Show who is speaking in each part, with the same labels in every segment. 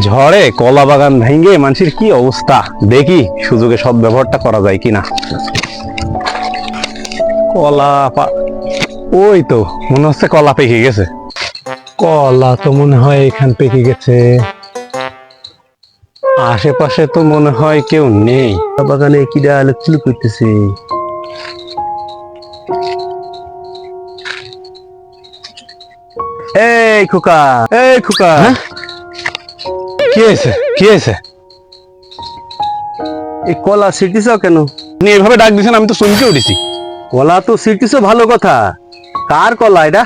Speaker 1: ঝড়ে কলা বাগান ভেঙে মানুষের কি অবস্থা? দেখি সুযোগে সব ব্যবহারটা করা যায় কিনা। কলা ওই তো, মনে হচ্ছে কলা পেকে গেছে। কলা তো মনে হয় এখান পেকে গেছে। আশেপাশে তো মনে হয় কেউ নেই।
Speaker 2: বাগানে কি কিরা আলোচনা করতেছে? এই খোকা এই খোকা।
Speaker 1: হ্যাঁ? কি হয়েছে? কি হয়েছে?
Speaker 2: এই কলা ছিটিস কেন?
Speaker 1: আপনি এভাবে ডাক দিয়েছেন আমি তো চমকে উঠেছি।
Speaker 2: কলা তো ভালো কথা। কার কলা এটা?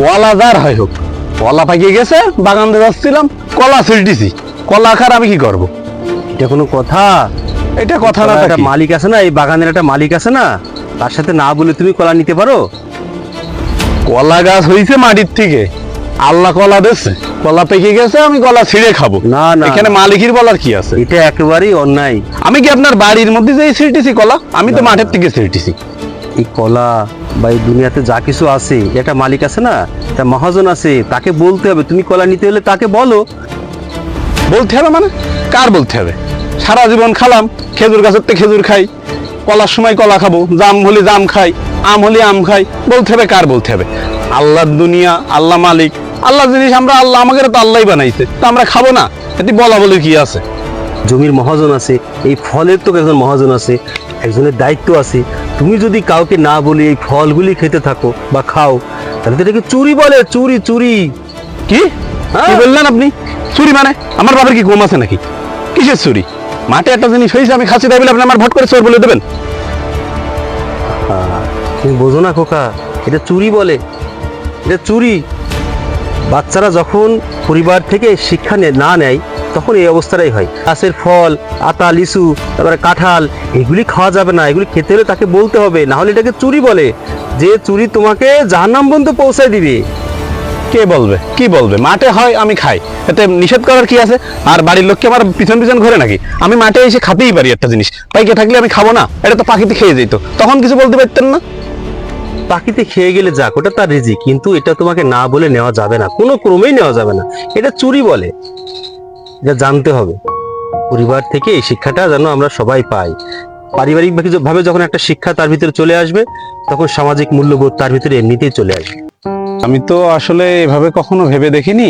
Speaker 1: কলা যার হয় হোক। কলা পাকিয়ে গেছে বাগান দিয়ে যাচ্ছিলাম কলা কলা খার আমি কি করব?
Speaker 2: এটা কোনো কথা?
Speaker 1: এটা কথা না
Speaker 2: একটা মালিক আছে না এই বাগানের একটা মালিক আছে না তার সাথে না বলে তুমি কলা নিতে পারো?
Speaker 1: কলা গাছ হয়েছে মাটির থেকে। আল্লাহ কলা দিচ্ছে কলা পেকে গেছে আমি কলা ছিঁড়ে খাব।
Speaker 2: না, না,
Speaker 1: এখানে মালিকের বলার কি আছে?
Speaker 2: এটা একেবারেই অন্যায়।
Speaker 1: আমি কি আপনার বাড়ির মধ্যে যে ছিঁড়তেছি কলা? আমি তো মাঠের থেকে ছিঁড়তেছি।
Speaker 2: এই কলা বা এই দুনিয়াতে যা কিছু আছে একটা মালিক আছে না? তা মহাজন আছে তাকে বলতে হবে। তুমি কলা নিতে হলে তাকে বলো।
Speaker 1: বলতে হবে মানে? কার বলতে হবে? সারা জীবন খালাম খেজুর গাছের থেকে খেজুর খাই কলার সময় কলা খাব জাম হলে জাম খাই আম হলে আম খাই বলতে হবে কার বলতে হবে? আল্লাহর দুনিয়া আল্লাহ মালিক আল্লাহ জিনিস আমরা আল্লাহ আমাকে তো আল্লাহ বানাইছে। তা আমরা খাব না। এটি বলা বলে কি আছে?
Speaker 2: জমির মহাজন আছে এই ফলের তো একজন মহাজন আছে একজনের দায়িত্ব আছে। তুমি যদি কাউকে না বলে এই ফলগুলি খেতে থাকো বা খাও তাহলে তো এটাকে চুরি বলে চুরি চুরি।
Speaker 1: কি? কি বললেন আপনি? চুরি মানে? আমার বাবার কি ঘুম আছে নাকি? কিসের চুরি? মাঠে একটা জিনিস হয়েছে আমি খাচ্ছি তাই বলে আপনি আমার ভট করে চোর বলে দেবেন?
Speaker 2: তুমি বোঝো না খোকা এটা চুরি বলে। এটা চুরি। বাচ্চারা যখন পরিবার থেকে শিক্ষা নে- নেয়, তখন এই অবস্থাটাই হয়। গাছের ফল, আতা, লিচু, তারপরে কাঁঠাল, এগুলি খাওয়া যাবে না। এগুলি খেতে হলে তাকে বলতে হবে, না হলে এটাকে চুরি বলে। যে চুরি তোমাকে জাহান্নাম পর্যন্ত পৌঁছায় দিবে।
Speaker 1: কে বলবে? কি বলবে? মাঠে হয়, আমি খাই। এতে নিষেধ করার কি আছে? আর বাড়ির লোককে আমার পিছন পিছন ঘরে নাকি? আমি মাঠে এসে খাতেই পারি একটা জিনিস। পাইকে থাকলে আমি খাব না? এটা তো পাখিতে খেয়ে যেত। তখন কিছু বলতে পারতেন না?
Speaker 2: পাখিতে খেয়ে গেলে যাক, ওটা তার রিজি, কিন্তু এটা তোমাকে না বলে নেওয়া যাবে না। কোনো ক্রমেই নেওয়া যাবে না। এটা চুরি বলে। এটা জানতে হবে। পরিবার থেকে এই শিক্ষাটা যেন আমরা সবাই পাই। পারিবারিক ভাবে যখন একটা শিক্ষা তার ভিতরে চলে আসবে, তখন সামাজিক মূল্যবোধ তার ভিতরে এমনিতেই চলে আসবে।
Speaker 1: আমি তো আসলে এভাবে কখনো ভেবে দেখিনি।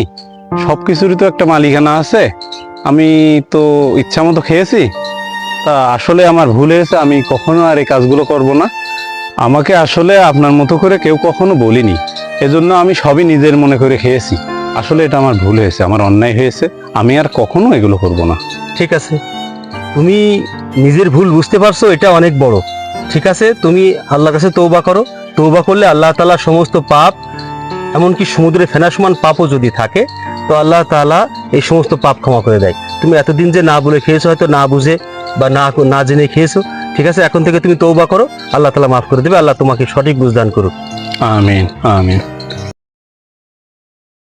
Speaker 1: সবকিছুরই তো একটা মালিকানা আছে। আমি তো ইচ্ছা মতো খেয়েছি। তা আসলে আমার ভুল হয়েছে, আমি কখনো আর এই কাজগুলো করব না। আমাকে আসলে আপনার মতো করে কেউ কখনো বলিনি। এজন্য আমি সবই নিজের মনে করে খেয়েছি। আসলে এটা আমার ভুল হয়েছে, আমার অন্যায় হয়েছে। আমি আর কখনো এগুলো করব না।
Speaker 2: ঠিক আছে। তুমি নিজের ভুল বুঝতে পারছ, এটা অনেক বড়। ঠিক আছে, তুমি আল্লাহর কাছে তৌবা করো। তৌবা করলে আল্লাহ তাআলা সমস্ত পাপ, এমনকি সমুদ্রে ফেনা সমান পাপও যদি থাকে, তো আল্লাহ তাআলা এই সমস্ত পাপ ক্ষমা করে দেয়। তুমি এতদিন যে না বলে খেয়েছো, হয়তো না বুঝে বা না না জেনে খেয়েছো ঠিক আছে? এখন থেকে তুমি তৌবা করো। আল্লাহ তালা মাফ করে দেবে। আল্লাহ তোমাকে সঠিক বুঝদান করুক।
Speaker 1: আমিন আমিন।